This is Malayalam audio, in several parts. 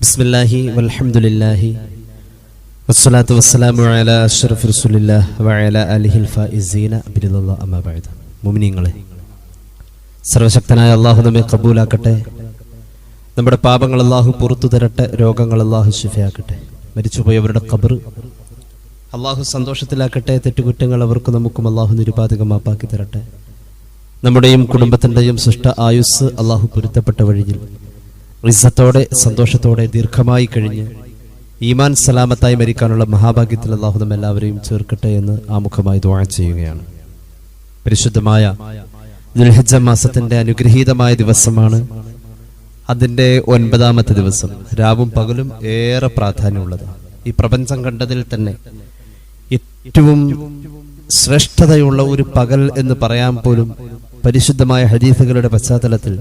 ബിസ്മില്ലാഹി വൽഹംദുലില്ലാഹി വസ്സലാമു മുഅ്മിനീങ്ങളെ സർവശക്തനായ അള്ളാഹു നമ്മെ കബൂലാക്കട്ടെ. നമ്മുടെ പാപങ്ങൾ അള്ളാഹു പുറത്തു തരട്ടെ രോഗങ്ങൾ അള്ളാഹു ശിഫയാക്കട്ടെ. മരിച്ചുപോയവരുടെ കബർ അള്ളാഹു സന്തോഷത്തിലാക്കട്ടെ തെറ്റുകുറ്റങ്ങൾ അവർക്ക് നമുക്കും അള്ളാഹു നിരുപാധികമാപ്പാക്കി തരട്ടെ. നമ്മുടെയും കുടുംബത്തിന്റെയും സൃഷ്ട ആയുസ് അള്ളാഹു പൊരുത്തപ്പെട്ട വഴിയിൽ റിസത്തോടെ സന്തോഷത്തോടെ ദീർഘമായി കഴിഞ്ഞ് ഈമാൻ സലാമത്തായി മരിക്കാനുള്ള മഹാഭാഗ്യത്തിൽ അള്ളാഹു നമ്മ എല്ലാവരെയും ചേർക്കട്ടെ എന്ന് ആമുഖമായി ദ്വാ ചെയ്യുകയാണ്. പരിശുദ്ധമായ ദുൽഹജ മാസത്തിന്റെ അനുഗ്രഹീതമായ ദിവസമാണ് അതിന്റെ ഒൻപതാമത്തെ ദിവസം. രാവും പകലും ഏറെ പ്രാധാന്യമുള്ളതാണ് ഈ പ്രപഞ്ചം കണ്ടതിൽ തന്നെ ഏറ്റവും ശ്രേഷ്ഠതയുള്ള ഒരു പകൽ എന്ന് പറയാൻ പോലും പരിശുദ്ധമായ ഹദീസുകളുടെ പശ്ചാത്തലത്തിൽ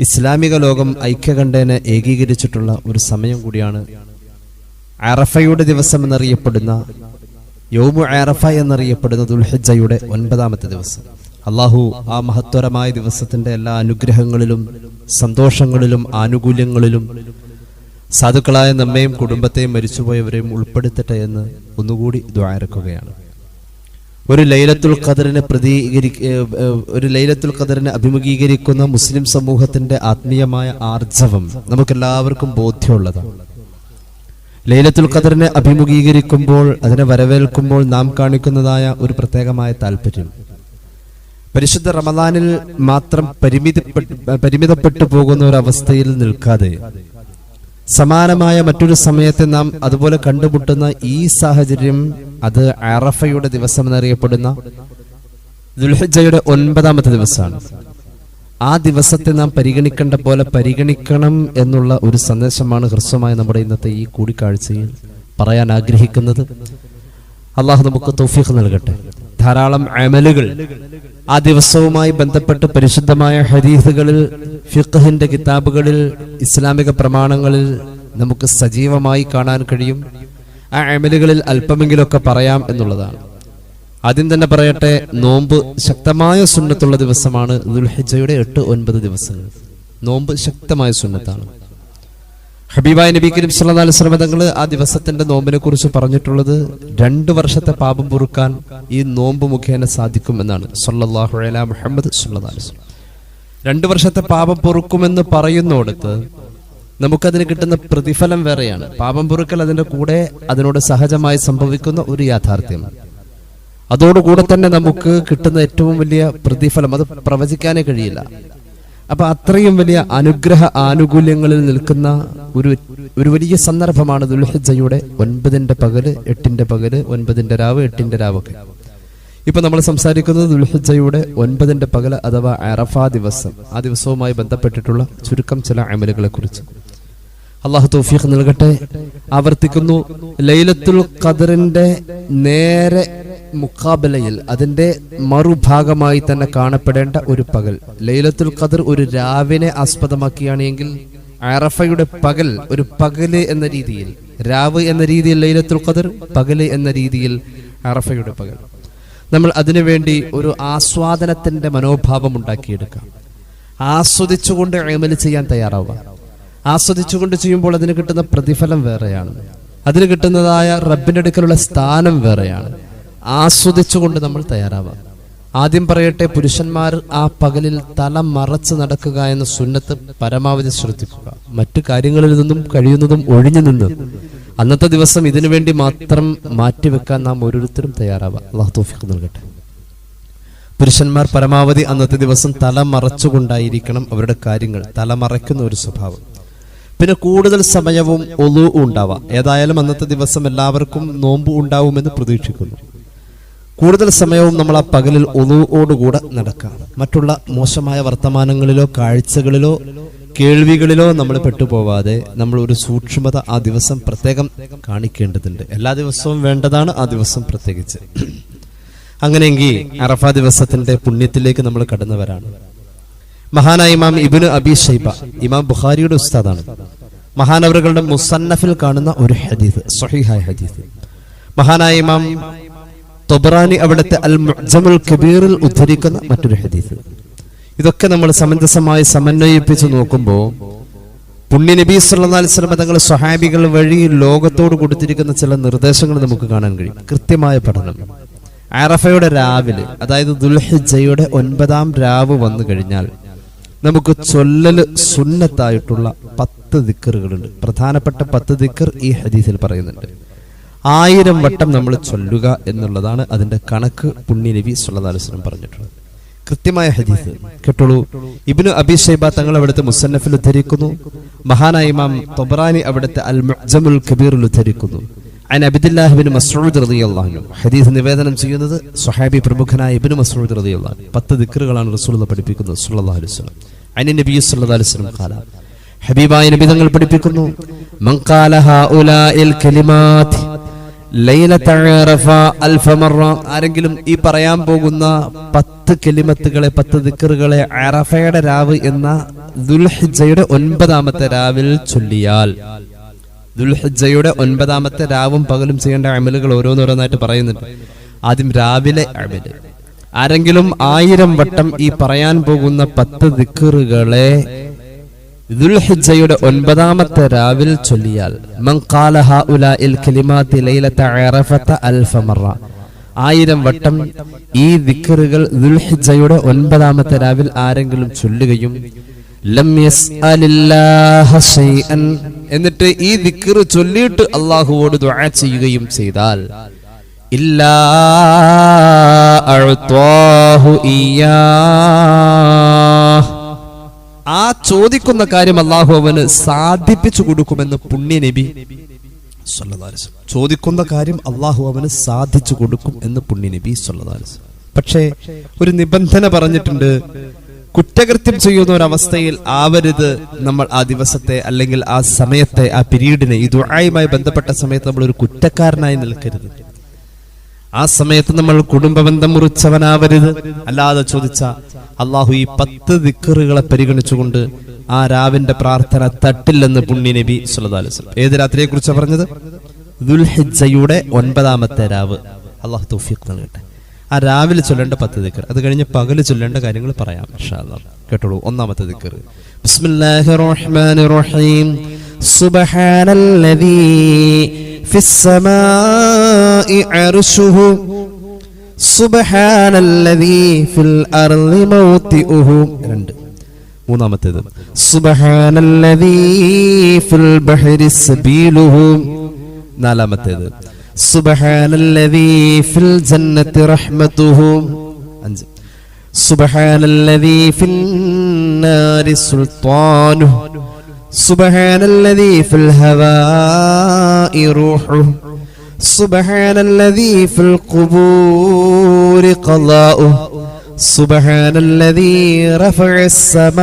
ഇസ്ലാമിക ലോകം ഐക്യകണ്ഠേന ഏകീകരിച്ചിട്ടുള്ള ഒരു സമയം കൂടിയാണ് അറഫയുടെ ദിവസം എന്നറിയപ്പെടുന്ന യോമു അറഫ എന്നറിയപ്പെടുന്ന ദുൽഹജ്ജയുടെ ഒൻപതാമത്തെ ദിവസം. അള്ളാഹു ആ മഹത്വരമായ ദിവസത്തിന്റെ എല്ലാ അനുഗ്രഹങ്ങളിലും സന്തോഷങ്ങളിലും ആനുകൂല്യങ്ങളിലും സാധുക്കളായ നമ്മയും കുടുംബത്തെയും മരിച്ചുപോയവരെയും ഉൾപ്പെടുത്തട്ടെ എന്ന് ഒന്നുകൂടി ദ്വാരക്കുകയാണ് ഒരു ലൈലത്തുൽ ഖദറിനെ പ്രതികരി ഒരു ലൈലത്തുൽ ഖദറിനെ അഭിമുഖീകരിക്കുന്ന മുസ്ലിം സമൂഹത്തിന്റെ ആത്മീയമായ ആർജവം നമുക്കെല്ലാവർക്കും ബോധ്യമുള്ളതാണ്. ലൈലത്തുൽ ഖദറിനെ അഭിമുഖീകരിക്കുമ്പോൾ അതിനെ വരവേൽക്കുമ്പോൾ നാം കാണിക്കുന്നതായ ഒരു പ്രത്യേകമായ താല്പര്യം. പരിശുദ്ധ റമദാനിൽ മാത്രം പരിമിതപ്പെട്ട് പരിമിതപ്പെട്ടു പോകുന്ന ഒരു അവസ്ഥയിൽ നിൽക്കാതെ സമാനമായ മറ്റൊരു സമയത്ത് നാം അതുപോലെ കണ്ടുമുട്ടുന്ന ഈ സാഹചര്യം അത് അറഫയുടെ ദിവസം എന്നറിയപ്പെടുന്ന ദുൽഹജയുടെ ഒൻപതാമത്തെ ദിവസമാണ്. ആ ദിവസത്തെ നാം പരിഗണിക്കേണ്ട പോലെ പരിഗണിക്കണം എന്നുള്ള ഒരു സന്ദേശമാണ് ഹ്രസ്വമായ നമ്മുടെ ഇന്നത്തെ ഈ കൂടിക്കാഴ്ചയിൽ പറയാൻ ആഗ്രഹിക്കുന്നത്. അള്ളാഹു നമുക്ക് തൗഫീഖ് നൽകട്ടെ. ധാരാളം അമലുകൾ ആ ദിവസവുമായി ബന്ധപ്പെട്ട് പരിശുദ്ധമായ ഹദീസുകളിൽ ഫിഖഹിന്റെ കിതാബുകളിൽ ഇസ്ലാമിക പ്രമാണങ്ങളിൽ നമുക്ക് സജീവമായി കാണാൻ കഴിയും. ആ അമലുകളിൽ അല്പമെങ്കിലൊക്കെ പറയാം എന്നുള്ളതാണ്. ആദ്യം തന്നെ പറയട്ടെ നോമ്പ് ശക്തമായ സുന്നത്തുള്ള ദിവസമാണ്. ദുൽഹിജയുടെ എട്ട് ഒൻപത് ദിവസങ്ങൾ നോമ്പ് ശക്തമായ സുന്നത്താണ്. ഹബീബായ നബി കരീം അലൈഹി വസല്ലം തങ്ങൾ ആ ദിവസത്തിന്റെ നോമ്പിനെ കുറിച്ച് പറഞ്ഞിട്ടുള്ളത് രണ്ടു വർഷത്തെ പാപം പൊറുക്കാൻ ഈ നോമ്പ് മുഖേന സാധിക്കും എന്നാണ് സല്ലല്ലാഹു അലൈഹി മുഹമ്മദ് സല്ലല്ലാഹു അലൈഹി വസല്ലം. രണ്ടു വർഷത്തെ പാപം പൊറുക്കുമെന്ന് പറയുന്നിടത്ത് നമുക്കതിന് കിട്ടുന്ന പ്രതിഫലം വേറെയാണ്. പാപം പൊറുക്കൽ അതിന്റെ കൂടെ അതിനോട് സഹജമായി സംഭവിക്കുന്ന ഒരു യാഥാർത്ഥ്യമാണ്. അതോടുകൂടെ തന്നെ നമുക്ക് കിട്ടുന്ന ഏറ്റവും വലിയ പ്രതിഫലം അത് പ്രവചിക്കാനേ കഴിയില്ല. അപ്പൊ അത്രയും വലിയ അനുഗ്രഹ ആനുകൂല്യങ്ങളിൽ നിൽക്കുന്ന ഒരു ഒരു വലിയ സന്ദർഭമാണ് ദുൽഹജയുടെ ഒൻപതിന്റെ പകൽ എട്ടിന്റെ പകൽ ഒൻപതിന്റെ രാവ് എട്ടിന്റെ രാവൊക്കെ. ഇപ്പൊ നമ്മൾ സംസാരിക്കുന്നത് ദുൽഹജയുടെ ഒൻപതിന്റെ പകൽ അഥവാ അറഫാ ദിവസം. ആ ദിവസവുമായി ബന്ധപ്പെട്ടിട്ടുള്ള ചുരുക്കം ചില അമലുകളെ കുറിച്ച് അള്ളാഹു തൗഫീഖ് നൽകട്ടെ. ആവർത്തിക്കുന്നു. ലൈലത്തുൽ ഖദറിന്റെ നേരെ മുഖാബലയിൽ അതിന്റെ മറുഭാഗമായി തന്നെ കാണപ്പെടേണ്ട ഒരു പകൽ. ലൈലത്തുൽ ഖദർ ഒരു രാവിനെ ആസ്പദമാക്കിയാണെങ്കിൽ അറഫയുടെ പകൽ ഒരു പകൽ എന്ന രീതിയിൽ രാവ് എന്ന രീതിയിൽ ലൈലത്തുൽ ഖദർ പകൽ എന്ന രീതിയിൽ അറഫയുടെ പകൽ. നമ്മൾ അതിനുവേണ്ടി ഒരു ആസ്വാദനത്തിന്റെ മനോഭാവം ഉണ്ടാക്കിയെടുക്കാം. ആസ്വദിച്ചുകൊണ്ട് അമൽ ചെയ്യാൻ തയ്യാറാവുക. ആസ്വദിച്ചുകൊണ്ട് ചെയ്യുമ്പോൾ അതിന് കിട്ടുന്ന പ്രതിഫലം വേറെയാണ്. അതിന് കിട്ടുന്നതായ റബ്ബിന്റെ അടുക്കലുള്ള സ്ഥാനം വേറെയാണ്. ആസ്വദിച്ചുകൊണ്ട് നമ്മൾ തയ്യാറാവാം. ആദ്യം പറയട്ടെ പുരുഷന്മാർ ആ പകലിൽ തല മറച്ച് നടക്കുക എന്ന സുന്നത്ത് പരമാവധി ശ്രദ്ധിക്കുക. മറ്റു കാര്യങ്ങളിൽ നിന്നും കഴിയുന്നതും ഒഴിഞ്ഞു നിന്ന് അന്നത്തെ ദിവസം ഇതിനു വേണ്ടി മാത്രം മാറ്റിവെക്കാൻ നാം ഓരോരുത്തരും തയ്യാറാവാം. അള്ളാഹു തോഫിക്ക് നൽകട്ടെ. പുരുഷന്മാർ പരമാവധി അന്നത്തെ ദിവസം തല മറച്ചുകൊണ്ടായിരിക്കണം അവരുടെ കാര്യങ്ങൾ തല മറയ്ക്കുന്ന ഒരു സ്വഭാവം. പിന്നെ കൂടുതൽ സമയവും ഒലു ഉണ്ടാവാം. ഏതായാലും അന്നത്തെ ദിവസം എല്ലാവർക്കും നോമ്പ് ഉണ്ടാവുമെന്ന് പ്രതീക്ഷിക്കുന്നു. കൂടുതൽ സമയവും നമ്മൾ ആ പകലിൽ ഒലുവോടുകൂടെ നടക്കാം. മറ്റുള്ള മോശമായ വർത്തമാനങ്ങളിലോ കാഴ്ചകളിലോ കേൾവികളിലോ നമ്മൾ പെട്ടുപോവാതെ നമ്മൾ ഒരു സൂക്ഷ്മത ആ ദിവസം പ്രത്യേകം കാണിക്കേണ്ടതുണ്ട്. എല്ലാ ദിവസവും വേണ്ടതാണ് ആ ദിവസം പ്രത്യേകിച്ച്. അങ്ങനെയെങ്കിൽ അറഫ ദിവസത്തിന്റെ പുണ്യത്തിലേക്ക് നമ്മൾ കടന്നവരാണ്. മഹാനായ ഇമാം ഇബിന് അബി ഷൈബ ഇമാം ബുഖാരിയുടെ ഉസ്താദാണ്. മഹാനവറുകളുടെ മുസന്നഫിൽ കാണുന്ന ഒരു ഹദീസ് സഹിഹായ ഹദീസ്. മഹാനായ ഇമാം തൊബറാനി അവിടുത്തെ അൽ മുഅ്ജമുൽ കബീറിൽ ഉദ്ധരിക്കുന്ന മറ്റൊരു ഹദീസ്. ഇതൊക്കെ നമ്മൾ സമഞ്ജസമായി സമന്വയിപ്പിച്ച് നോക്കുമ്പോൾ പുണ്യ നബി അലൈഹി വസല്ലം തങ്ങൾ സ്വഹാബികൾ വഴി ലോകത്തോട് കൊടുത്തിരിക്കുന്ന ചില നിർദ്ദേശങ്ങൾ നമുക്ക് കാണാൻ കഴിയും. കൃത്യമായ പഠനം. ആറഫയുടെ രാവിലെ അതായത് ദുൽഹിജയുടെ ഒൻപതാം രാവ് വന്നു കഴിഞ്ഞാൽ നമുക്ക് ചൊല്ലല് സുന്നത്തായിട്ടുള്ള പത്ത് ദിക്കറുകളുണ്ട്. പ്രധാനപ്പെട്ട പത്ത് ദിക്കർ ഈ ഹദീസിൽ പറയുന്നുണ്ട്. ആയിരം വട്ടം നമ്മൾ ചൊല്ലുക എന്നുള്ളതാണ് അതിന്റെ കണക്ക് പുണ്യ നബി സുല്ലാസ്ലം പറഞ്ഞിട്ടുള്ളത്. കൃത്യമായ ഹദീസ്. കേട്ടോളൂ. ഇബ്നു അബി ഷൈബ തങ്ങൾ അവിടുത്തെ മുസന്നഫിൽ ഉദ്ധരിക്കുന്നു. മഹാനായിമാം തൊബറാനി അവിടുത്തെ അൽ മുഅ്ജമുൽ കബീറിൽ ഉദ്ധരിക്കുന്നു. നിവേദനം ചെയ്യുന്നത് സ്വഹാബി പ്രമുഖനായ ഇബ്നു മസ്ഊദ് റളിയല്ലാഹു അൻഹു. പത്ത് ദിക്റുകളാണ് റസൂലുള്ളാഹി പഠിപ്പിക്കുന്നത് അലൈഹി വസല്ലം. അനി നബി സല്ലല്ലാഹു അലൈഹി വസല്ലം ഖാല ഹബീബായ നബി തങ്ങൾ പഠിപ്പിക്കുന്നു മൻ ഖാല ആരെങ്കിലും ഈ പറയാൻ പോകുന്ന പത്ത് കെലിമത്തുകളെ പത്ത് ദിക്കറുകളെ അറഫയുടെ രാവ് എന്ന ദുൽഹിജയുടെ ഒൻപതാമത്തെ രാവിൽ ചൊല്ലിയാൽ ദുൽഹിജയുടെ ഒൻപതാമത്തെ രാവും പകലും ചെയ്യേണ്ട അമലുകൾ ഓരോന്നോരോന്നായിട്ട് പറയുന്നുണ്ട്. ആദ്യം രാവിലെ അമൽ. ആരെങ്കിലും ആയിരം വട്ടം ഈ പറയാൻ പോകുന്ന പത്ത് ദിക്കറുകളെ ദുൽഹിജയുടെ ഒൻപതാമത്തെ രാവിൽ ചൊല്ലിയാൽ ആയിരം വട്ടം ഈ ദിക്കറുകൾ ദുൽഹിജയുടെ ഒൻപതാമത്തെ രാവിൽ ആരെങ്കിലും ചൊല്ലുകയും ലം എന്നിട്ട് ഈ ദിക്കറ് ചൊല്ലിയിട്ട് അള്ളാഹുവോട് ദുആ ചെയ്യുകയും ചെയ്താൽ ആ ചോദിക്കുന്ന കാര്യം അള്ളാഹു അവന് സാധിപ്പിച്ചു കൊടുക്കുമെന്ന് പുണ്യ നബി. ചോദിക്കുന്ന കാര്യം അള്ളാഹു അവന് സാധിച്ചു കൊടുക്കും എന്ന് പുണ്യ നബി വസല്ലം. പക്ഷേ ഒരു നിബന്ധന പറഞ്ഞിട്ടുണ്ട് കുറ്റകൃത്യം ചെയ്യുന്ന ഒരു അവസ്ഥയിൽ ആവരുത് നമ്മൾ ആ ദിവസത്തെ അല്ലെങ്കിൽ ആ സമയത്തെ ആ പിരീഡിനെ ഈ ദുആയുമായി ബന്ധപ്പെട്ട സമയത്ത് നമ്മൾ ഒരു കുറ്റക്കാരനായി നിൽക്കരുത്. ആ സമയത്ത് നമ്മൾ കുടുംബബന്ധം മുറിച്ചവനാവരുത്. അല്ലാതെ ചോദിച്ച അള്ളാഹു ഈ പത്ത് ദിക്കറുകളെ പരിഗണിച്ചുകൊണ്ട് ആ രാവിന്റെ പ്രാർത്ഥന തട്ടില്ലെന്ന് പുണ്യ നബി സുലതാല ഏത് രാത്രിയെ കുറിച്ച് പറഞ്ഞത്? ദുൽഹിജയുടെ ഒൻപതാമത്തെ രാവ്. അള്ളാഹു തൗഫീഖ് നൽകട്ടെ. ആ രാവിലെ ചൊല്ലേണ്ട പത്ത് ദിക്കർ. അത് കഴിഞ്ഞ് പകൽ ചൊല്ലേണ്ട കാര്യങ്ങൾ പറയാം. കേട്ടോളൂ. ഒന്നാമത്തെ ദിക്കർ. റഹീം സുബ്ഹാനല്ലദീ സുബ്ഹാനല്ലദീ ഫിൽ അർളി മൗതിഉഹു രണ്ട്. മൂന്നാമത്തേത്. സുബ്ഹാനല്ലദീ ഫിൽ സബീലുഹു. നാലാമത്തേത്. سبحان الذي في الجنة رحمته سبحان الذي في النار سلطانه سبحان الذي في الهواء روحه سبحان الذي في القبور قضاؤه سبحان الذي رفع السماء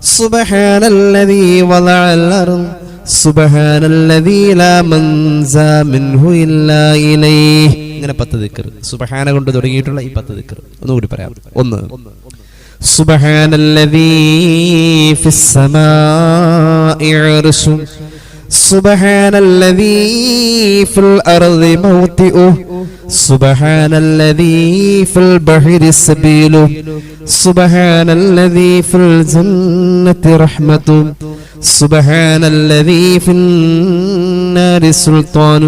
سبحان الذي وضع الأرض سبحان الذي لا منزى منه إلا إليه ഇങ്ങനെ പത്ത് ദിക്കർ സുബഹാന കൊണ്ട് തുടങ്ങിയിട്ടുള്ള ഈ പത്ത് ദിക്കർ ഒന്നുകൂടി പറയാം ഒന്ന് سبحان الذي في السماء عرش سبحان الذي في الأرض موطئه سبحان الذي في البحر سبيله سبحان الذي في الجنة رحمته سبحان الذي في النار سلطان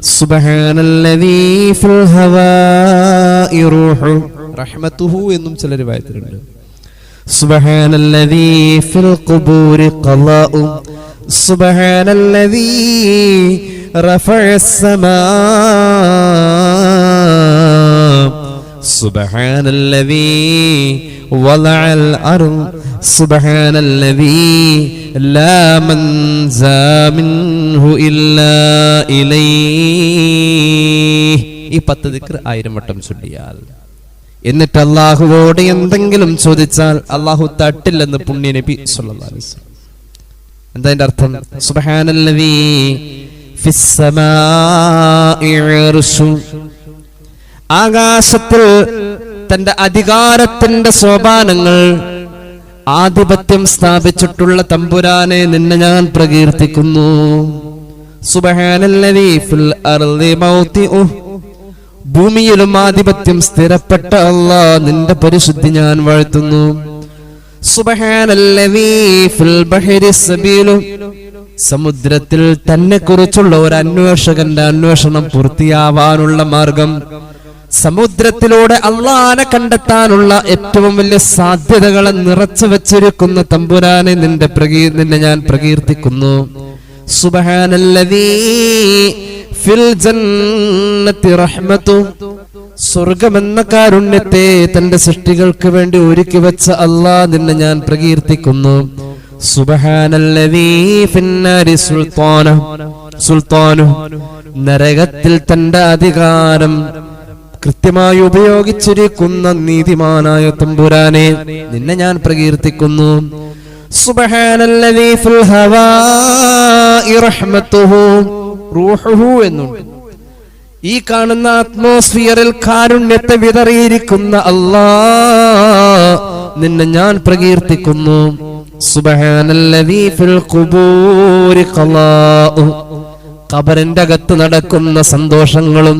سبحان الذي في الهواء روحه റഹ്മത്തുഹു എന്നും ചില രൂപത്തിലുണ്ട് سبحان الذي في القبور قضاء سبحان الذي رفع السماء سبحان الذي وضع الأرض سبحان الذي لا منزى منه إلا إليه ഈ പത്ത് ദിക്ർ ആയിരം വട്ടം ചൊല്ലിയാൽ എന്നിട്ട് അള്ളാഹുവോട് എന്തെങ്കിലും ചോദിച്ചാൽ അള്ളാഹു തട്ടില്ലെന്ന് പുണ്യ നബി സല്ലല്ലാഹു അലൈഹി വസല്ലം. എന്താ അതിന്റെ അർത്ഥം? സുബഹാനല്ലവീ ആകാശത്തിൽ തന്റെ അധികാരത്തിന്റെ സോപാനങ്ങൾ ആധിപത്യം സ്ഥാപിച്ചിട്ടുള്ള തമ്പുരാനെ നിന്നെ ഞാൻ പ്രകീർത്തിക്കുന്നു. ഭൂമിയിലും ആധിപത്യം സ്ഥിരപ്പെട്ട അല്ല നിന്റെ പരിശുദ്ധി ഞാൻ വാഴ്ത്തുന്നു. സമുദ്രത്തിൽ തന്നെ കുറിച്ചുള്ള ഒരു അന്വേഷകന്റെ അന്വേഷണം പൂർത്തിയാവാനുള്ള മാർഗം. സമുദ്രത്തിലൂടെ അള്ളാനെ കണ്ടെത്താനുള്ള ഏറ്റവും വലിയ സാധ്യതകളെ നിറച്ചു വെച്ചിരിക്കുന്ന തമ്പുരാനെ നിന്റെ പ്രകീർ നിന്നെ ഞാൻ പ്രകീർത്തിക്കുന്നു. സുബ്ഹാനല്ലദീ ഫിൽ ജന്നത്തി സ്വർഗമെന്ന കാരുണ്യത്തെ തന്റെ സൃഷ്ടികൾക്ക് വേണ്ടി ഒരുക്കി വെച്ച അല്ലാ നിന്നെ ഞാൻ പ്രകീർത്തിക്കുന്നു. സുൽത്താന. നരകത്തിൽ തന്റെ അധികാരം കൃത്യമായി ഉപയോഗിച്ചിരിക്കുന്ന നീതിമാനായ തമ്പുരാനെ നിന്നെ ഞാൻ പ്രകീർത്തിക്കുന്നു. സുബഹാനല്ലവീ ഫിൽ ഹവാഇ റഹ്മത്തുഹു. റൂഹുഹു എന്നുണ്ട്. ഈ കാണുന്ന അറ്റ്മോസ്ഫിയറിൽ കാരുണ്യത്തെ വിതറിയിരിക്കുന്ന അല്ലാ നിന്നെ ഞാൻ പ്രകീർത്തിക്കുന്നു. കബറിന്റെ അകത്ത് നടക്കുന്ന സന്തോഷങ്ങളും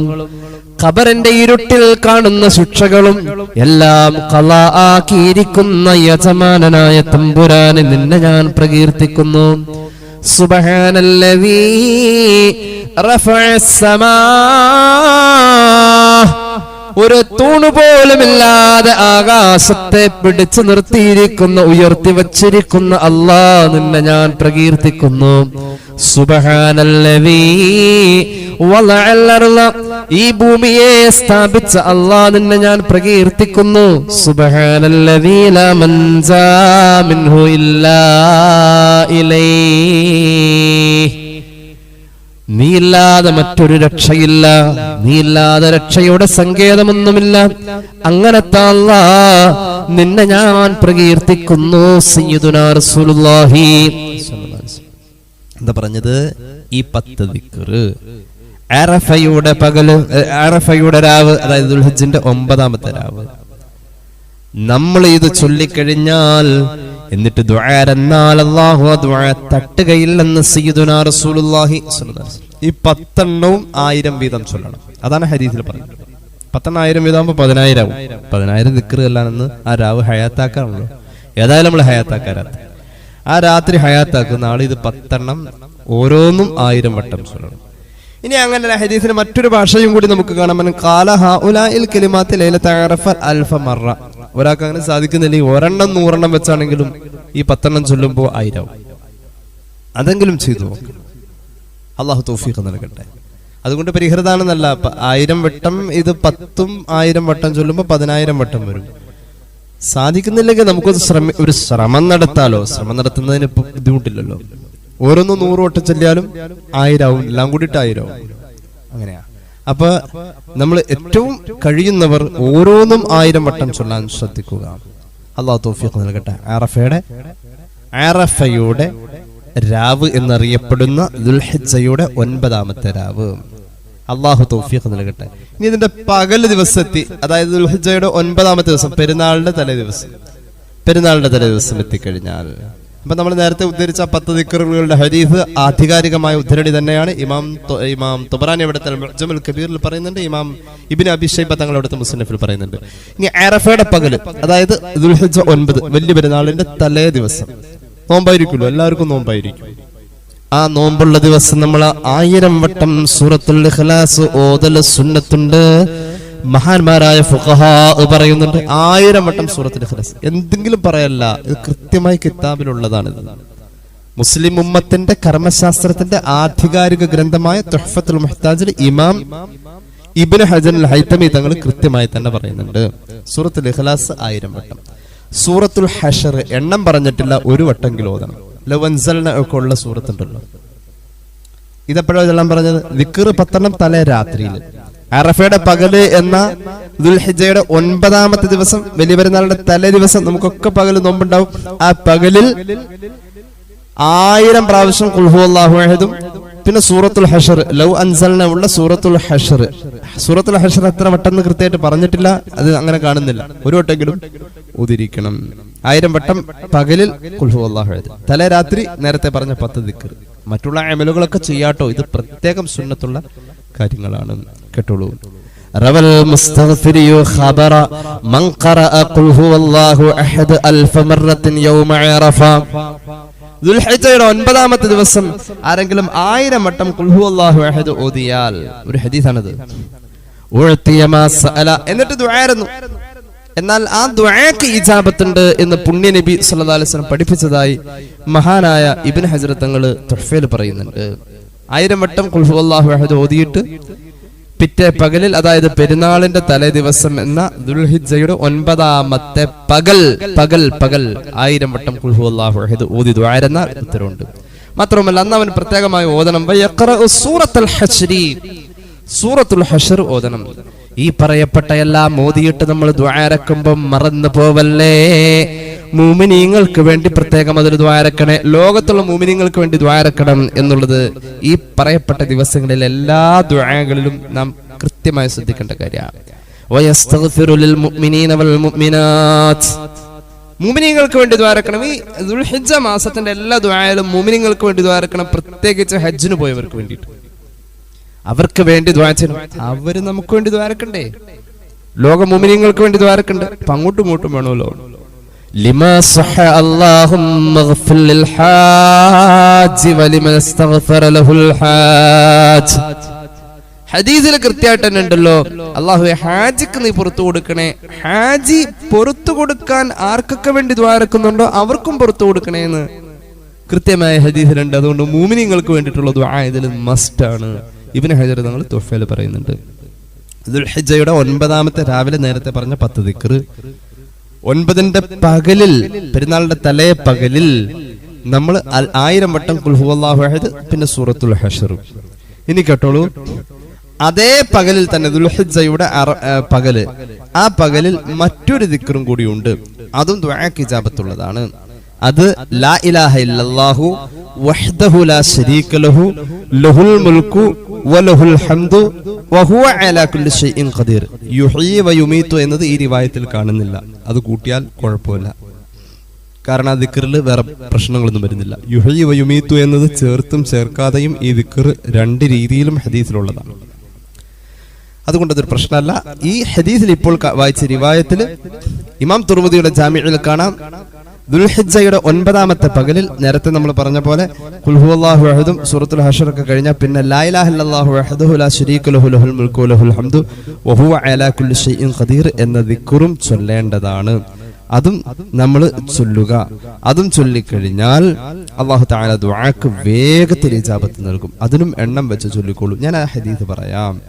ഖബറിന്റെ ഇരുട്ടിൽ കാണുന്ന ശിക്ഷകളും എല്ലാം ഖലാ ആക്കിയിരിക്കുന്ന യജമാനനായ തമ്പുരാനെ നിന്നെ ഞാൻ പ്രകീർത്തിക്കുന്നു. സുബ്ഹാനല്ലദീ റഫഅ السماء ഒരു തൂണ് പോലുമില്ലാതെ ആകാശത്തെ പിടിച്ചു നിർത്തിയിരിക്കുന്ന ഉയർത്തി വച്ചിരിക്കുന്ന അല്ലാ നിന്നെ ഞാൻ പ്രകീർത്തിക്കുന്നു സുബഹാനല്ലവീ ഈ ഭൂമിയെ സ്ഥാപിച്ച അള്ളാ നിന്നെ ഞാൻ പ്രകീർത്തിക്കുന്നു. നീയില്ലാതെ മറ്റൊരു രക്ഷയില്ല. നീയില്ലാതെ രക്ഷയുടെ സങ്കേതമൊന്നുമില്ല. അങ്ങനത്തെ അല്ലാ നിന്നെ ഞാൻ പ്രകീർത്തിക്കുന്നു. സയ്യിദുനാ റസൂലുള്ളാഹി. എന്താ പറഞ്ഞത്? ഈ പത്ത് ദിക്റ് അറഫയുടെ പകൽ അറഫയുടെ രാവ് അതായത് ദുൽഹജിന്റെ ഒമ്പതാമത്തെ രാവ്. നമ്മൾ ഇത് ചൊല്ലിക്കഴിഞ്ഞാൽ എന്നിട്ട് തട്ടുകയില്ലെന്ന് സ്വല്ലല്ലാഹു ഈ പത്തെണ്ണവും ആയിരം വീതം ചൊല്ലണം. അതാണ് ഹരീതിൽ പറഞ്ഞത് പത്തെണ്ണം ആയിരം വീതം ആകുമ്പോൾ പതിനായിരം ആവും പതിനായിരം അല്ലാണെന്ന് ആ രാവ് ഹയാത്താക്കാറുള്ളൂ ഏതായാലും നമ്മൾ ഹയാത്താക്കാരാത്ത ആ രാത്രി ഹയാത്താക്കുന്ന ആൾ ഇത് പത്തെണ്ണം ഓരോന്നും ആയിരം വട്ടം ചൊല്ലണം. ഇനി അങ്ങനെ ഹദീസിന് മറ്റൊരു ഭാഷയും കൂടി നമുക്ക് കാണാം. കാല ഹഉലാഇൽ കലിമാത്തി ലൈലത അറഫ അൽഫ മറ. ഒരാൾക്ക് അങ്ങനെ സാധിക്കുന്നില്ലെങ്കിൽ ഒരെണ്ണം നൂറെണ്ണം വെച്ചാണെങ്കിലും ഈ പത്തെണ്ണം ചൊല്ലുമ്പോൾ ആയിരം അതെങ്കിലും ചെയ്തു. അള്ളാഹു തൗഫീഖ് നൽകട്ടെ. അതുകൊണ്ട് പരിഹൃതാണെന്നല്ല ആയിരം വട്ടം ഇത് പത്തും ആയിരം വട്ടം ചൊല്ലുമ്പോൾ പതിനായിരം വട്ടം വരും. സാധിക്കുന്നില്ലെങ്കിൽ നമുക്കൊരു ശ്രമ ഒരു ശ്രമം നടത്താലോ? ശ്രമം നടത്തുന്നതിന് ബുദ്ധിമുട്ടില്ലല്ലോ. ഓരോന്ന് നൂറ് വട്ടം ചെല്ലിയാലും ആയിരാവും എല്ലാം കൂടിയിട്ട് ആയിരാവും അങ്ങനെയാ. അപ്പൊ നമ്മൾ ഏറ്റവും കഴിയുന്നവർ ഓരോന്നും ആയിരം വട്ടം ചൊല്ലാൻ ശ്രദ്ധിക്കുക. അള്ളാഹു തോഫിക്ക് നൽകട്ടെ. ആറഫയുടെ ആറഫയുടെ രാവ് എന്നറിയപ്പെടുന്ന ദുൽഹിജയുടെ ഒൻപതാമത്തെ രാവ്. അള്ളാഹു തൗഫീഖ് നൽകട്ടെ. ഇനി ഇതിന്റെ പകൽ ദിവസത്തി അതായത് ദുൽഹിജയുടെ ഒൻപതാമത്തെ ദിവസം പെരുന്നാളിന്റെ തലേ ദിവസം പെരുന്നാളിന്റെ തലേ ദിവസം എത്തിക്കഴിഞ്ഞാൽ അപ്പൊ നമ്മൾ നേരത്തെ ഉദ്ധരിച്ച പത്ത് ദിക്കറുകളുടെ ഹരീഫ് ആധികാരികമായ ഉദ്ധരണി തന്നെയാണ്. ഇമാം ഇമാം തുബറാനി അവിടുത്തെ മുഅ്ജമുൽ കബീറിൽ പറയുന്നുണ്ട്. ഇമാം ഇബിൻ അബിഷൈബ തങ്ങൾ അവിടുത്തെ മുസ്ലിഫിൽ പറയുന്നുണ്ട്. ഇനി അറഫയുടെ പകൽ അതായത് ഒൻപത് വലിയ പെരുന്നാളിന്റെ തലേ ദിവസം. നോമ്പായിരിക്കുമല്ലോ എല്ലാവർക്കും നോമ്പായിരിക്കും. ആ നോമ്പുള്ള ദിവസം നമ്മൾ ആയിരം വട്ടം സൂറത്തുൽ ഇഖ്ലാസ് ഓതൽ സുന്നത്തുണ്ട്. മഹാന്മാരായ ഫുഖഹാ പറയുന്നുണ്ട്. ആയിരം വട്ടം സൂറത്തുൽ ഇഖ്ലാസ്. എന്തെങ്കിലും പറയല്ല. ഇത് കൃത്യമായി കിതാബിലുള്ളതാണ് മുസ്ലിം ഉമ്മത്തിന്റെ കർമ്മശാസ്ത്രത്തിന്റെ ആധികാരിക ഗ്രന്ഥമായ തുഹ്ഫത്തുൽ മുഹ്താജിൽ ഇമാം ഇബ്നു ഹജൻ ഹൈത്തമി തങ്ങൾ കൃത്യമായി തന്നെ പറയുന്നുണ്ട്. സൂറത്തുൽ ഇഖ്ലാസ് ആയിരം വട്ടം. സൂറത്തുൽ ഹഷർ എണ്ണം പറഞ്ഞിട്ടില്ല ഒരു വട്ടെങ്കിലും ഓതണം. ലവൻസൽന ഒക്കെ ഉള്ള സൂറത്തുണ്ടല്ലോ. ഇതെപ്പോഴാണ് ഇതെല്ലാം പറഞ്ഞത്? വിക്കറ് പത്തെണ്ണം തലേ രാത്രിയിൽ അറഫയുടെ പകൽ എന്ന ദുൽഹിജയുടെ ഒൻപതാമത്തെ ദിവസം വലിയ പെരുന്നാളിന്റെ തലേ ദിവസം നമുക്കൊക്കെ പകൽ നോമ്പുണ്ടാവും. ആ പകലിൽ ആയിരം പ്രാവശ്യം കുൽഹു അള്ളാഹുഹദും പിന്നെ സൂറത്തുൽ ഹഷർ ലൗ അൻസലിനെ ഉള്ള സൂറത്തുൽ ഹഷർ. സൂറത്തുൽ ഹഷർ എത്ര വട്ടം കൃത്യമായിട്ട് പറഞ്ഞിട്ടില്ല അത് അങ്ങനെ കാണുന്നില്ല. ഒരു വട്ടെങ്കിലും ഉതിരിക്കണം ആയിരം വട്ടം പകലിൽ കുൽഹു അള്ളാഹുഹദ് തലേ രാത്രി നേരത്തെ പറഞ്ഞ പത്ത് ദിക്കർ മറ്റുള്ള അമലുകളൊക്കെ ചെയ്യാട്ടോ. ഇത് പ്രത്യേകം സുന്നത്തുള്ള കാര്യങ്ങളാണ് കേട്ടോളൂ روى المستغفري خبر من قرأ قل هو الله أحد ألف مرة يوم عرفة ദുൽഹജ്ജയുടെ ഒൻപതാമത്തെ ദിവസം ആരെങ്കിലും ആയിരം വട്ടം കുൽഹു അല്ലാഹു അഹദ് ഓതിയാൽ ഒരു ഹദീസാണത് ഉഴത്തിയ മാ സഅല എന്നിട്ട് ദുആയിരുന്നു എന്നാൽ ആ ദുആക്ക് ഇജാബത്തുണ്ട് എന്ന് പുണ്യ നബി സല്ലല്ലാഹു അലൈഹി വസല്ലം പഠിപ്പിച്ചതായി മഹാനായ ഇബ്നു ഹജർ തങ്ങൾ തുഹ്ഫയിൽ പറയുന്നുണ്ട് ആയിരം വട്ടം കുൽഫുല്ലാഹു അഹദ് ഓതിയിട്ട് പിറ്റേ പകലിൽ അതായത് പെരുന്നാളിന്റെ തലേ ദിവസം എന്ന ദുൽഹിജയുടെ ഒൻപതാമത്തെ പകൽ പകൽ പകൽ ആയിരം വട്ടം കുൽഹുല്ലാഹു അഹദ് ഓതി ദ്വാരെന്ന ഉത്തരവുണ്ട്. മാത്രമല്ല അന്ന് അവൻ പ്രത്യേകമായി ഓതണം. സൂറത്തുൽ ഹശ്രി സൂറത്തുൽ ഹഷർ ഓതണം. ഈ പറയപ്പെട്ട എല്ലാം ഓതിയിട്ട് നമ്മൾ ദ്വാരക്കുമ്പം മറന്നു പോവല്ലേ മൂമിനീങ്ങൾക്ക് വേണ്ടി പ്രത്യേകം അതൊരു ദ്വാരക്കണേ. ലോകത്തുള്ള മൂമിനീങ്ങൾക്ക് വേണ്ടി ദ്വാരക്കണം എന്നുള്ളത് ഈ പറയപ്പെട്ട ദിവസങ്ങളിൽ എല്ലാ ദ്വാരകളിലും നാം കൃത്യമായി ശ്രദ്ധിക്കേണ്ട കാര്യമാണ്. മുമിനിങ്ങൾക്ക് വേണ്ടി ദ്വാരക്കണം. ഈ ദുൽഹിജ്ജ മാസത്തിന്റെ എല്ലാ ദ്വായാലും മുമിനിങ്ങൾക്ക് വേണ്ടി ദ്വാരക്കണം. പ്രത്യേകിച്ച് ഹജ്ജിന് പോയവർക്ക് വേണ്ടിയിട്ട്. അവർക്ക് വേണ്ടി ദ്വാരച്ചനും അവർ നമുക്ക് വേണ്ടി ദ്വാരക്കണ്ടേ? ലോക മുമിനിങ്ങൾക്ക് വേണ്ടി ദ്വാരക്കണ്ട്. അപ്പൊ അങ്ങോട്ടും ഇങ്ങോട്ടും വേണമല്ലോ. لما صح اللهم اغفر للحاج ولمن استغفر له الحاج ഹദീസിൽ കൃത്യമായിട്ട് തന്നെ ഉണ്ടല്ലോ അള്ളാഹു ഹാജിക്ക് നീ പുറത്തു കൊടുക്കണേ ഹാജി പുറത്തു കൊടുക്കാൻ ആർക്കൊക്കെ വേണ്ടി ദ്വാരക്കുന്നുണ്ടോ അവർക്കും പുറത്തു കൊടുക്കണേ എന്ന് കൃത്യമായ ഹദീസിലുണ്ട് അതുകൊണ്ട് മൂമിനിങ്ങൾക്ക് വേണ്ടിയിട്ടുള്ള ദ്വാ ഇതിൽ മസ്റ്റ് ആണ് ഇബിന് ഹജർ നമ്മൾ തുഫയിൽ പറയുന്നുണ്ട് ദുൽഹിജയുടെ ഒൻപതാമത്തെ രാവിലെ നേരത്തെ പറഞ്ഞ പത്ത് ദിക്കർ ഒൻപതിന്റെ പകലിൽ പെരുന്നാളിന്റെ തലേ പകലിൽ നമ്മൾ ആയിരം വട്ടം കുൽഹുല്ലാഹുഹദ് പിന്നെ സൂറത്തുൽ ഹഷറു ഇനി കേട്ടോളൂ. അതേ പകലിൽ തന്നെ ദുൽഹിജയുടെ പകൽ. ആ പകലിൽ മറ്റൊരു ദിക്കറും കൂടിയുണ്ട്. അതും ദുആക്ക് ഇജാബത്തുള്ളതാണ്. അത് ലാ ഇലാഹ ഇല്ലല്ലാഹു വഹ്ദഹു ലാ ലഹു ലഹുൽ വലഹുൽ ഹംദു വഹുവ അലാ ഖദീർ. വയുമീതു എന്നത് ഈ റിവായത്തിൽ കാണുന്നില്ല. അത് കൂട്ടിയാൽ കുഴപ്പമില്ല. കാരണം ആ ദിക്കറിൽ വേറെ പ്രശ്നങ്ങളൊന്നും വരുന്നില്ല. യുഹി വയുമീത്തു എന്നത് ചേർത്തും ചേർക്കാതെയും ഈ ദിക്കർ രണ്ട് രീതിയിലും ഹദീസിലുള്ളതാണ്. അതുകൊണ്ട് അതൊരു പ്രശ്നമല്ല. ഈ ഹദീസിൽ ഇപ്പോൾ വായിച്ച റിവായത്തിൽ ഇമാം തുർമുദിയുടെ ജാമ്യയിൽ കാണാം. ദുൽഹിജയുടെ ഒൻപതാമത്തെ പകലിൽ നേരത്തെ നമ്മൾ പറഞ്ഞ പോലെ കുൽഹുഅള്ളാഹു അഹദും സൂറത്തുൽ ഹഷർ ഒക്കെ കഴിഞ്ഞാൽ പിന്നെ ഹംദു ഖദീർ എന്ന ദിക്കുറും ചൊല്ലേണ്ടതാണ്. അതും നമ്മൾ ചൊല്ലുക. അതും ചൊല്ലിക്കഴിഞ്ഞാൽ അള്ളാഹു താല ദുആക്ക് വേഗത്തിൽ ഇജാബത്ത് നൽകും. അതിനും എണ്ണം വെച്ച് ചൊല്ലിക്കോളൂ. ഞാൻ ആ ഹദീസ് പറയാം.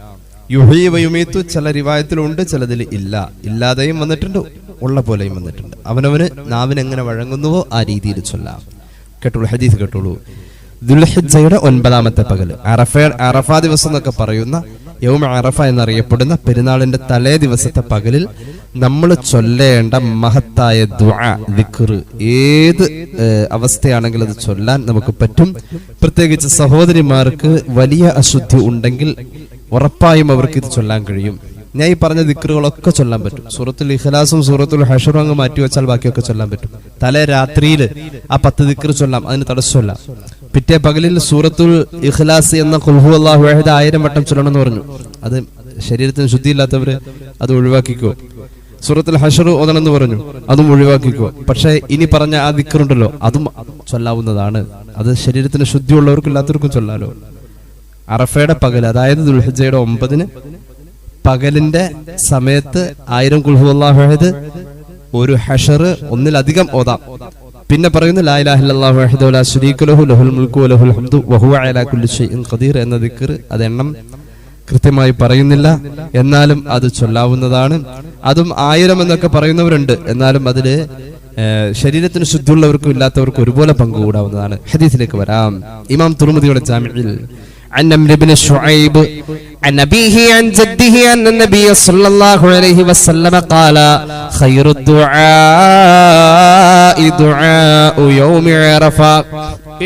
യുഹീ വയുമീത്തു ചില റിവായത്തിലുണ്ട് ചിലതിൽ ഇല്ല. ഇല്ലാതെയും വന്നിട്ടുണ്ട്. ഉള്ള പോലെയും വന്നിട്ടുണ്ട്. അവനവന് നാവിന് എങ്ങനെ വഴങ്ങുന്നുവോ ആ രീതിയിൽ ചൊല്ലാം. കേട്ടോളൂ ഹദീസ് കേട്ടോളൂ. ദുൽഹിജയുടെ ഒൻപതാമത്തെ പകൽ അറഫ അറഫ ദിവസം എന്നൊക്കെ പറയുന്ന യൗമ അറഫ എന്നറിയപ്പെടുന്ന പെരുന്നാളിന്റെ തലേ ദിവസത്തെ പകലിൽ നമ്മൾ ചൊല്ലേണ്ട മഹത്തായ ദുആ ദിക്ർ ഏത് അവസ്ഥയാണെങ്കിൽ അത് ചൊല്ലാൻ നമുക്ക് പറ്റും. പ്രത്യേകിച്ച് സഹോദരിമാർക്ക് വലിയ അശുദ്ധി ഉണ്ടെങ്കിൽ ഉറപ്പായും അവർക്ക് ഇത് ചൊല്ലാൻ കഴിയും. ഞാൻ ഈ പറഞ്ഞ ദിക്കറുകളൊക്കെ ചൊല്ലാൻ പറ്റും. സൂറത്തുൽ ഇഖ്ലാസും സൂറത്തുൽ ഹഷറും അങ്ങ് മാറ്റി വെച്ചാൽ ബാക്കിയൊക്കെ ചൊല്ലാൻ പറ്റും. തലേ രാത്രിയിൽ ആ പത്ത് ദിക്കർ ചൊല്ലാം അതിന് തടസ്സമല്ല പിറ്റേ പകലിൽ സൂറത്തുൽ ഇഖ്ലാസ് എന്ന കുൽഹു അള്ളാഹു അഹദ് ആയിരം വട്ടം ചൊല്ലണം എന്ന് പറഞ്ഞു. അത് ശരീരത്തിന് ശുദ്ധിയില്ലാത്തവര് അത് ഒഴിവാക്കിക്കോ. സൂറത്തുൽ ഹഷർ ഓതണമെന്ന് പറഞ്ഞു അതും ഒഴിവാക്കിക്കോ. പക്ഷേ ഇനി പറഞ്ഞ ആ ദിക്കറുണ്ടല്ലോ അതും ചൊല്ലാവുന്നതാണ്. അത് ശരീരത്തിന് ശുദ്ധിയുള്ളവർക്കും ഇല്ലാത്തവർക്കും ചൊല്ലാലോ. അറഫയുടെ പകൽ അതായത് ദുൽഹജയുടെ ഒമ്പതിന് പകലിന്റെ സമയത്ത് ആയിരം കുൽഹുഅള്ളാഹുഹദ് ഒരു ഹഷർ ഒന്നിലധികം ഓതാം. പിന്നെ പറയുന്നു എന്ന ദിക്കർ അതെണ്ണം കൃത്യമായി പറയുന്നില്ല. എന്നാലും അത് ചൊല്ലാവുന്നതാണ്. അതും ആയിരം എന്നൊക്കെ പറയുന്നവരുണ്ട്. എന്നാലും അതിൽ ശരീരത്തിന് ശുദ്ധിയുള്ളവർക്കും ഇല്ലാത്തവർക്കും ഒരുപോലെ പങ്കുകൂടാവുന്നതാണ്. ഹദീസിലേക്ക് വരാം. ഇമാം തുറമുദിയുടെ ജാമ്യയിൽ عن عمرو بن شعيب عن أبيه عن جده أن النبي صلى الله عليه وسلم قال خير الدعاء دعاء يوم عرفة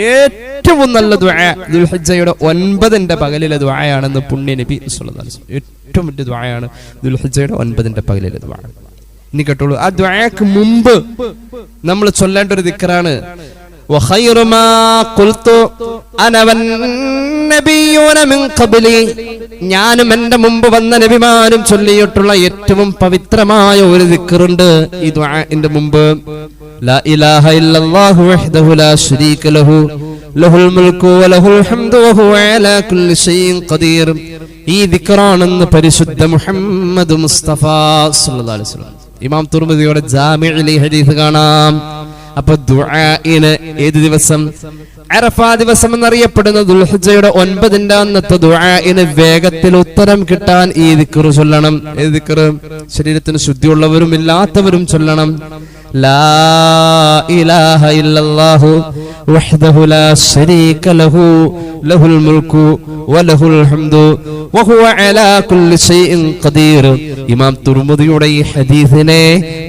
ഏറ്റവും നല്ല ദുആ ദുൽഹിജ്ജയുടെ ഒൻപതിന്റെ പകലിലെ ദുആയാണെന്ന് പുണ്യ നബി സല്ലല്ലാഹു അലൈഹി വസല്ലം ഏറ്റവും വലിയ ദുആയാണ് ദുൽഹിജ്ജയുടെ ഒൻപതിന്റെ പകലിലെ ദുആ ഇനി കേട്ടോളൂ ആ ദുആക്ക് മുമ്പ് നമ്മൾ ചൊല്ലേണ്ട ഒരു ദിക്റാണ് وخير ما قلت انا നബിയ്യൂന മിൻ ഖബ്ലി ഞാനും എന്റെ മുമ്പ് വന്ന നബിമാരും ചൊല്ലിയിട്ടുള്ള ഏറ്റവും പവിത്രമായ ഒരു ദിക്കറുണ്ട് ഈ ദുആഇന്റെ മുമ്പ്. ഖദീർ. ഈ ദിക്റാണെന്ന് പരിശുദ്ധ മുഹമ്മദ് മുസ്തഫ സല്ലല്ലാഹു അലൈഹി വസല്ലം. ഇമാം തുർമിദിയുടെ ജാമിഇൽ ഈ ഹദീസ് കാണാം. അപ്പൊ ദുആഇന് ഏത് ദിവസം? അറഫാ ദിവസം എന്നറിയപ്പെടുന്ന ദുൽഹജ്ജയുടെ ഒൻപതിന്റെ അന്നത്തെ ദുആഇന് വേഗത്തിൽ ഉത്തരം കിട്ടാൻ ഈ ദിക്കറ് ചൊല്ലണം. ഏത് ദിക്കറ്? ശരീരത്തിന് ശുദ്ധിയുള്ളവരും ഇല്ലാത്തവരും ചൊല്ലണം. ലാ ഇലാഹ ഇല്ലല്ലാഹു വഹ്ദഹു ലാ ശരീക ലഹു ലഹുൽ മുൽക്കു വലഹുൽ ഹംദു വഹുവ അലാ കുല്ലി ഷൈഇൻ ഖദീർ ഇമാം തുർമുദിയുടെ ഈ ഹദീസിനെ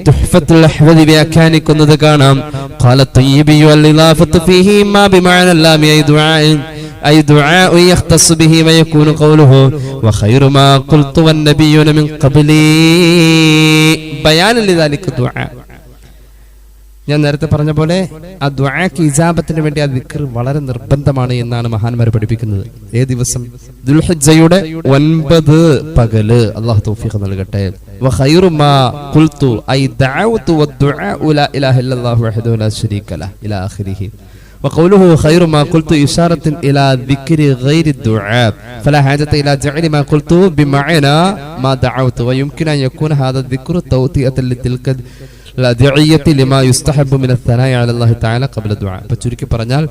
തുഹ്ഫത്തുൽ അഹ്വദി വ്യാഖ്യാനിക്കുന്നത് കാണാം قال الطيبي والإضافة فيه ما بمعنى اللام أي دعاء أي دعاء يختص به ويكون قوله وخير ما قلت والنبيون من قبلي بيانا لذلك الدعاء ഞാൻ നേരത്തെ പറഞ്ഞ പോലെ ആ ദ്വാക്ക് ഇജാബത്തിന് വേണ്ടി ആ ദിക്ർ വളരെ നിർബന്ധമാണ് എന്നാണ് മഹാന്മാർ പഠിപ്പിക്കുന്നത് ഏ ദിവസം ദുൽഹജ്ജയുടെ ഒൻപത് പകല് അള്ളാഹു തൗഫീഖ് നൽകട്ടെ വഖൈറു മാ ഖുൽതു ഐ ദഅവതു വദ്ദുആഉ ലാ ഇലാഹ ഇല്ലല്ലാഹു വഹ്ദഹു ലാ ശരീക ലഹ് ഇലാ ആഖിരിഹി وقوله خير ما قلت إشارة إلى ذكر غير الدعاء فلا حاجة إلى جعل ما قلت بمعنى ما دعوت ويمكن أن يكون هذا الذكر توطئة لتلك ചുരുക്കി പറഞ്ഞാൽ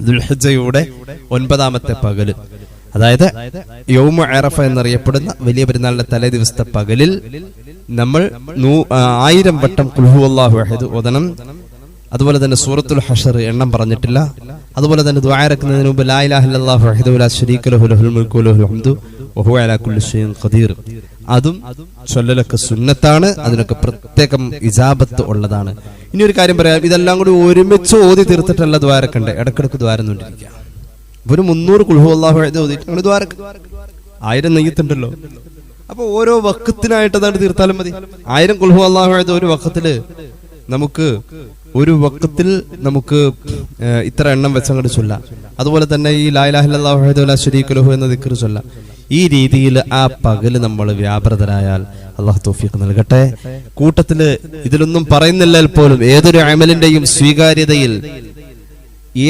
ദുൽഹജയുടെ ഒൻപതാമത്തെ പകൽ. അതായത് യൗമ ഐറഫ എന്നറിയപ്പെടുന്ന വലിയ പെരുന്നാളിന്റെ തലേ ദിവസത്തെ പകലിൽ നമ്മൾ ആയിരം വട്ടം കുൽഹു അഹദ് ഓതണം. അതുപോലെ തന്നെ സൂറത്തുൽ ഹഷർ എണ്ണം പറഞ്ഞിട്ടില്ല. അതുപോലെ തന്നെ ദ്വാരക്കുന്നതിന് മുമ്പ് ലാ അതും ചൊല്ലലൊക്കെ സുന്നത്താണ് അതിനൊക്കെ പ്രത്യേകം ഇജാബത്ത് ഉള്ളതാണ്. ഇനി ഒരു കാര്യം പറയാം ഇതെല്ലാം കൂടി ഒരുമിച്ച് ഓതി തീർത്തിട്ടല്ല ദ്വാരക്കണ്ടേ ഇടക്കിടക്ക് ദ്വാരന്നുകൊണ്ടിരിക്കുക. ഒരു മുന്നൂറ് കുൽഹു അള്ളാഹു ഓതിയിട്ട് അങ്ങനെ ആയിരം നെയ്യത്തുണ്ടല്ലോ. അപ്പൊ ഓരോ വക്കത്തിനായിട്ട് അതാണ് തീർത്താലും മതി. ആയിരം കുൽഹു അള്ളാഹു ഒരു വക്കത്തിൽ നമുക്ക് ഒരു വക്കത്തിൽ നമുക്ക് ഇത്ര എണ്ണം വെച്ചങ്ങോട്ട് ചൊല്ലാം. അതുപോലെ തന്നെ ഈ ലാലാഹ്ലാഹുദ് ശരീഖ് ലഹു എന്ന ദിക്കറ് ചൊല്ലാം. ഈ രീതിയിൽ ആ പകൽ നമ്മൾ വ്യാപൃതരായാൽ അള്ളാഹു തോഫിക്ക് നൽകട്ടെ. കൂട്ടത്തിൽ ഇതിലൊന്നും പറയുന്നില്ല പോലും ഏതൊരു അമലിന്റെയും സ്വീകാര്യതയിൽ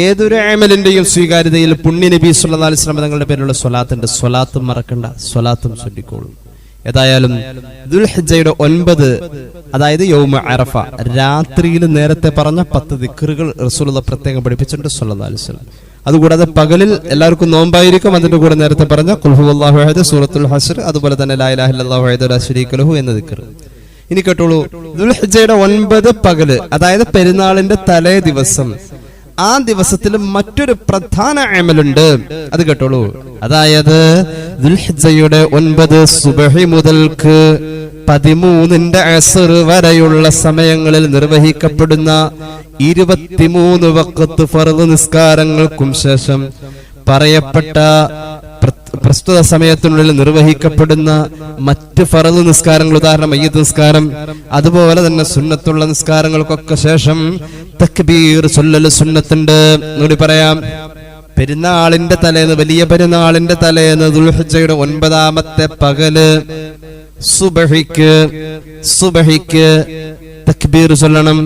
ഏതൊരു അമലിന്റെയും സ്വീകാര്യതയിൽ പുണ്യ നബി സുല്ലി അലൈഹി വസല്ലം തങ്ങളുടെ പേരിലുള്ള സ്വലാത്തിന്റെ സ്വലാത്തും മറക്കണ്ട സ്വലാത്തും ചൊല്ലിക്കോളും. ഏതായാലും ദുൽഹജയുടെ ഒൻപത് അതായത് യൗമ അറഫ രാത്രിയിൽ നേരത്തെ പറഞ്ഞ പത്ത് ദിക്കറുകൾ റസൂലുള്ള പ്രത്യേകം പഠിപ്പിച്ചിട്ടുണ്ട് സുല്ലാ അലിസ്ലാം അതുകൂടാതെ പകലിൽ എല്ലാവർക്കും നോമ്പായിരിക്കും. അതിന്റെ കൂടെ നേരത്തെ പറഞ്ഞ കുൽഹു സൂറത്തുൽ ഹസർ അതുപോലെ തന്നെ ലാ ഇലാഹ ഇല്ലല്ലാഹു വഹദഹു ലാ ശരീക ലഹു എന്ന ദിക്കർ ഇനി കേട്ടോളൂ. ദുൽഹജയുടെ ഒൻപത് പകൽ അതായത് പെരുന്നാളിന്റെ തലേ ദിവസം ആ ദിവസത്തിൽ മറ്റൊരു പ്രധാന അമലുണ്ട്. അത് കേട്ടോളൂ. അതായത് ദുൽഹിജ്ജയുടെ ഒൻപത് സുബഹി മുതൽക്ക് പതിമൂന്നിന്റെ അസർ വരെയുള്ള സമയങ്ങളിൽ നിർവഹിക്കപ്പെടുന്ന ഇരുപത്തിമൂന്ന് വക്കത്ത് ഫറുദ് നിസ്കാരങ്ങൾക്കും ശേഷം പറയപ്പെട്ട പ്രസ്തുത സമയത്തിനുള്ളിൽ നിർവഹിക്കപ്പെടുന്ന മറ്റ് ഫറദ് നിസ്കാരങ്ങൾ ഉദാഹരണം അയ്യത്ത് നിസ്കാരം അതുപോലെ തന്നെ സുന്നത്തുള്ള നിസ്കാരങ്ങൾക്കൊക്കെ ശേഷം തക്ബീർ ചൊല്ലൽ സുന്നത്തുണ്ട്. എന്നുകൂടി പറയാം. പെരുന്നാളിന്റെ തലേന്ന് വലിയ പെരുന്നാളിന്റെ തലേന്ന് ദുൽഹജ്ജയുടെ ഒൻപതാമത്തെ പകൽ സുബഹിക്ക് സുബഹിക്ക് തക്ബീർ ചൊല്ലണം.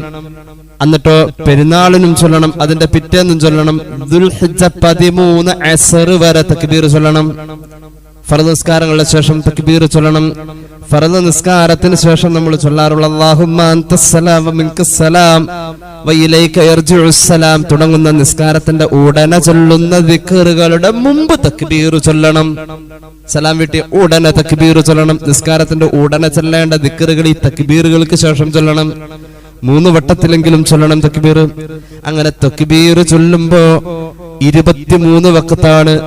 എന്നിട്ടോ പെരുന്നാളിനും ചൊല്ലണം അതിന്റെ പിറ്റേന്നും ചൊല്ലണം ദുൽഹിജ പതിമൂന്ന് അസർ വരെ തക്ബീർ ചൊല്ലണം. ഫറദ് നിസ്കാരങ്ങളുടെ ശേഷം തക്ബീർ ചൊല്ലണം. ഫറദ് നിസ്കാരത്തിന് ശേഷം നമ്മൾ ചൊല്ലാറുള്ള തുടങ്ങുന്ന നിസ്കാരത്തിന്റെ ഉടനെ ചൊല്ലുന്ന ദിക്റുകളുടെ മുമ്പ് തക്ബീർ ചൊല്ലണം. സലാം വീട്ടി ഉടനെ തക്ബീർ ചൊല്ലണം. നിസ്കാരത്തിന്റെ ഉടനെ ചൊല്ലേണ്ട ദിക്കറുകൾ ഈ തക്ബീറുകൾക്ക് ശേഷം ചൊല്ലണം. മൂന്ന് വട്ടത്തിലെങ്കിലും ചൊല്ലണം തക്ബീർ. അങ്ങനെ തക്ബീർ ചൊല്ലുമ്പോ ഇരുപത്തിമൂന്ന് വക്കത്താണ്.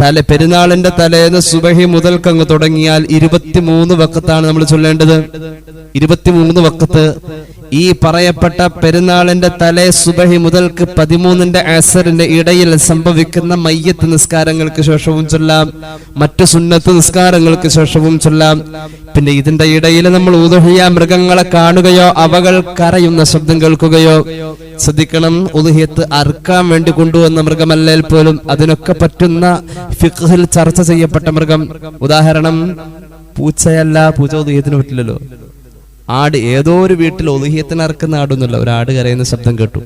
തല പെരുന്നാളിന്റെ തലേന്ന് സുബഹി മുതൽക്കങ്ങ് തുടങ്ങിയാൽ ഇരുപത്തിമൂന്ന് വക്കത്താണ് നമ്മൾ ചൊല്ലേണ്ടത്. ഇരുപത്തിമൂന്ന് വക്കത്ത്. ഈ പറയപ്പെട്ട പെരുന്നാളിന്റെ തലേ സുബഹി മുതൽക്ക് പതിമൂന്നിന്റെ അസറിന്റെ ഇടയിൽ സംഭവിക്കുന്ന മയ്യത്ത് നിസ്കാരങ്ങൾക്ക് ശേഷവും ചൊല്ലാം. മറ്റു സുന്നത്ത് നിസ്കാരങ്ങൾക്ക് ശേഷവും ചൊല്ലാം. പിന്നെ ഇതിന്റെ ഇടയിൽ നമ്മൾ ഉദുഹിയ മൃഗങ്ങളെ കാണുകയോ അവകൾ കരയുന്ന ശബ്ദം കേൾക്കുകയോ ശ്രദ്ധിക്കണം. ഉദുഹിയത്ത് അറുക്കാൻ വേണ്ടി കൊണ്ടുവന്ന മൃഗമല്ലേൽ പോലും അതിനൊക്കെ പറ്റുന്ന ഫിഖ്ഹിൽ ചർച്ച ചെയ്യപ്പെട്ട മൃഗം. ഉദാഹരണം പൂച്ചയല്ല പൂച്ച ഉദുഹിയത്തിന് പറ്റില്ലല്ലോ. ആട് ഏതോ ഒരു വീട്ടിൽ ഉദുഹിയത്തിന് അറക്കുന്ന ആടൊന്നുമില്ല. ഒരു ആട് കരയുന്ന ശബ്ദം കേട്ടു.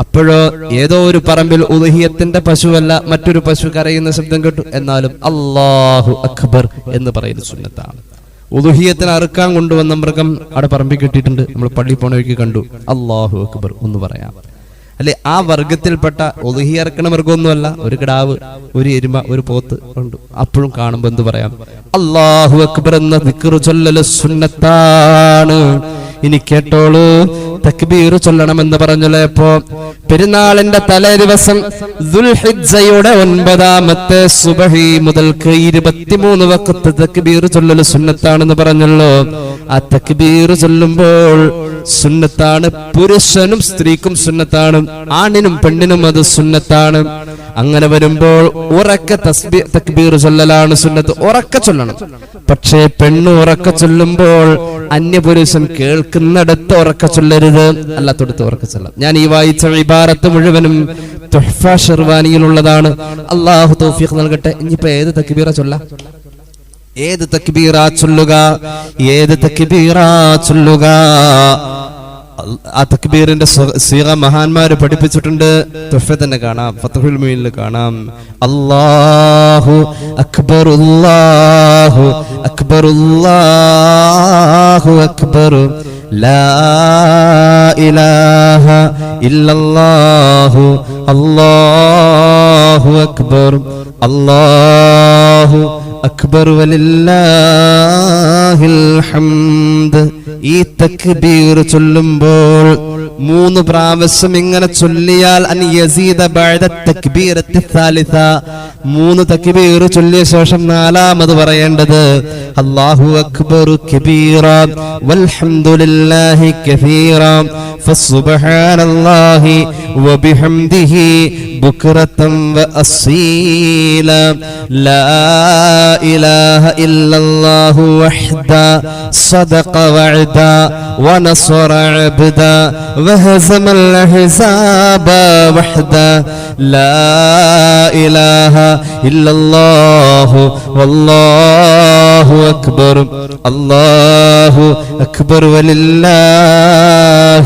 അപ്പോഴോ ഏതോ ഒരു പറമ്പിൽ ഉദുഹിയത്തിന്റെ പശുവല്ല മറ്റൊരു പശു കരയുന്ന ശബ്ദം കേട്ടു. എന്നാലും അള്ളാഹു അക്ബർ എന്ന് പറയുന്ന സുന്നത്താണ്. ഉദുഹിയത്തിന് അറുക്കാൻ കൊണ്ടുവന്ന മൃഗം അവിടെ പറമ്പി കിട്ടിയിട്ടുണ്ട്. നമ്മൾ പള്ളി പോണ വഴിക്ക് കണ്ടു. അള്ളാഹു അക്ബർ ഒന്ന് പറയാം. അല്ലെ? ആ വർഗത്തിൽപ്പെട്ട ഒതുഹി ഇറക്കണ മൃഗമൊന്നുമല്ല. ഒരു കിടാവ് ഒരു എരുമ ഒരു പോത്ത് ഉണ്ട്. അപ്പോഴും കാണുമ്പോ എന്ത് പറയാം? അള്ളാഹു അക്ബർ എന്ന സുന്നത്താണ്. ഇനി കേട്ടോളൂ. തക്ബീർ ചൊല്ലണമെന്ന് പറഞ്ഞല്ലോ ഇപ്പോ. പെരുന്നാളിന്റെ തലേ ദിവസം ദുൽഹിജ്ജയുടെ ഒൻപതാമത്തെ സുബഹി മുതൽക്ക് ഇരുപത്തിമൂന്ന് വക്കത്ത് തക്ബീർ ചൊല്ലൽ സുന്നത്താണെന്ന് പറഞ്ഞല്ലോ. ആ തക്ബീർ ചൊല്ലുമ്പോൾ സുന്നത്താണ് പുരുഷനും സ്ത്രീക്കും സുന്നത്താണ് ആണിനും പെണ്ണിനും അത് സുന്നത്താണ്. അങ്ങനെ വരുമ്പോൾ ഉറക്ക തസ്ബി തക്ബീർ ചൊല്ലലാണ് സുന്നത്ത്. ഉറക്ക ചൊല്ലണം. പക്ഷേ പെണ്ണ് ഉറക്ക ചൊല്ലുമ്പോൾ അന്യപുരുഷൻ കേൾക്കുന്നിടത്ത് ഉറക്ക ചൊല്ലരുത്. അല്ലാത്തടത്ത് ഉറക്ക ചൊല്ലാം. ഞാൻ ഈ വായിച്ച ഇബാരത്ത് മുഴുവനും ഷെർവാനിയിലുള്ളതാണ്. അള്ളാഹു തൗഫീഖ് നൽകട്ടെ. ഇനിയിപ്പോ ഏത് തക്ബീറ ചൊല്ലാം? ഏത് തക്ബീറ ചൊല്ലുക? ഏത് തക്ബീറ ചൊല്ലുക? ആ തക്ബീറിന്റെ സീറ മഹാന്മാര് പഠിപ്പിച്ചിട്ടുണ്ട്. തുഫ തന്നെ കാണാം. ഫത്തഹുൽ മീനിൽ കാണാം. അല്ലാഹു അക്ബർ അല്ലാഹു അക്ബർ അല്ലാഹു അക്ബർ ലാ ഇലാഹ ഇല്ലല്ലാഹു അല്ലാഹു അക്ബർ അല്ലാഹു അക്ബർ വലില്ലാഹിൽ ഹംദ് ഈ തക്ബീർ ചൊല്ലുമ്പോൾ മൂന്ന് പ്രാവശ്യം ഇങ്ങനെ ചൊല്ലിയാൽ മൂന്ന് തക്ബീർ ചൊല്ലിയ ശേഷം നാലാമത് പറയേണ്ടത് അല്ലാഹു അക്ബർ കബീറ വൽഹംദുലില്ലാഹി കസീറ ഫസുബ്ഹാനല്ലാഹി വബിഹംദിഹി بكرة وأصيلا لا إله إلا الله وحده صدق وعدا ونصر عبدا وهزم الأحزاب وحده لا إله إلا الله والله അക്ബർ. അള്ളാഹു അക്ബർ വലില്ലാ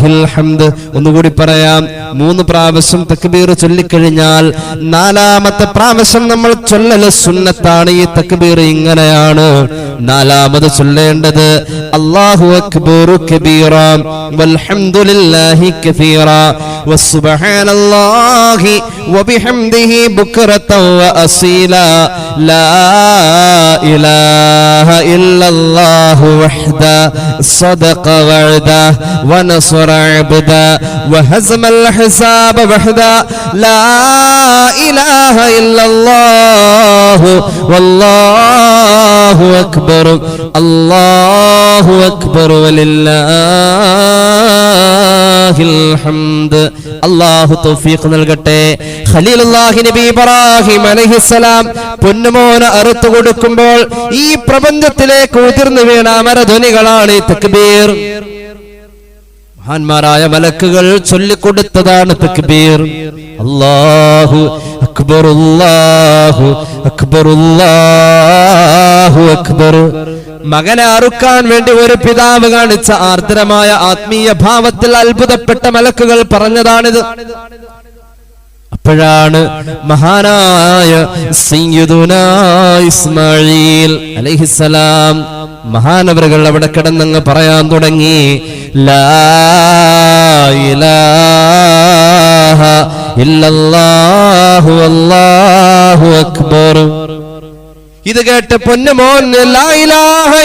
الحمد ഒന്നുകൂടി പറയാം മൂന്ന് പ്രാവശ്യം തക്ബീർ ചൊല്ലിക്കഴിഞ്ഞാൽ നാലാമത്തെ പ്രാവശ്യം നമ്മൾ ചൊല്ലല് സുന്നത്താണ് ഈ തക്ബീർ ഇങ്ങനെയാണ് നാലാമത് ചൊല്ലേണ്ടത് അല്ലാഹു അക്ബറു കബീറ വൽഹംദുലില്ലാഹി കസീറ വസുബ്ഹാനല്ലാഹി വബിഹംദിഹി ബുക്റതൻ വഅസീല ലാ ഇലാഹ ഇല്ലല്ലാഹു വഹ്ദ صدق وعده ونصر عبده وهزم الحساب وحده لا إله إلا الله والله أكبر الله أكبر ولله الحمد അള്ളാഹു തൗഫീഖ് നൽകട്ടെ ഖലീലുല്ലാഹി നബി ഇബ്രാഹിം അലൈഹിസ്സലാം പൊന്നുമോന അറുത്തു കൊടുക്കുമ്പോൾ ഈ പ്രപഞ്ചത്തിലേക്ക് ഉതിർന്നു വീണ അമരധ്വനികളാണ് ഈ തക്ബീർ മഹാന്മാരായ മലക്കുകൾ ചൊല്ലിക്കൊടുത്തതാണ് തക്ബീർ. അല്ലാഹു അക്ബർ അല്ലാഹു അക്ബർ അല്ലാഹു അക്ബർ. മകനെ അറുക്കാൻ വേണ്ടി ഒരു പിതാവ് കാണിച്ച ആർദ്രമായ ആത്മീയ ഭാവത്തിൽ അത്ഭുതപ്പെട്ട മലക്കുകൾ പറഞ്ഞതാണിത്. അപ്പോഴാണ് മഹാനായ സയ്യിദുന ഇസ്മായിൽ അലൈഹിസ്സലാം മഹാനവറുകൾ അവിടെ കിടന്നങ്ങ് പറയാൻ തുടങ്ങി. ഇല്ലല്ലാഹു അല്ലാഹു അക്ബർ. ഇത് കേട്ട് പൊന്നുമോൻ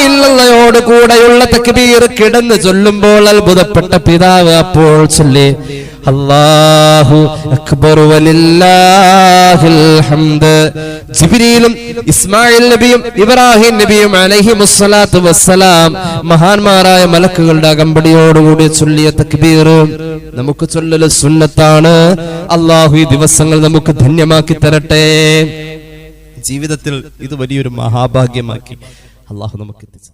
ഇല്ലല്ലയോട് കൂടെയുള്ള തക്ബീർ കിടന്ന് ചൊല്ലുമ്പോൾ അത്ഭുതപ്പെട്ട പിതാവ് അപ്പോൾ ചൊല്ലി. അല്ലാഹു അക്ബർ ജിബ്രീലും ഇസ്മായിൽ നബിയും ഇബ്രാഹിം നബിയും അലഹി മുസ്സലാത്തു വസ്സലാം മഹാന്മാരായ മലക്കുകളുടെ അകമ്പടിയോടുകൂടി ചൊല്ലിയ തക്ബീർ നമുക്ക് ചൊല്ലല് സുന്നത്താണ്. അള്ളാഹു ഈ ദിവസങ്ങൾ നമുക്ക് ധന്യമാക്കി തരട്ടെ. ജീവിതത്തിൽ ഇത് വലിയൊരു മഹാഭാഗ്യമാക്കി അള്ളാഹു നമുക്ക് എത്തിച്ചു.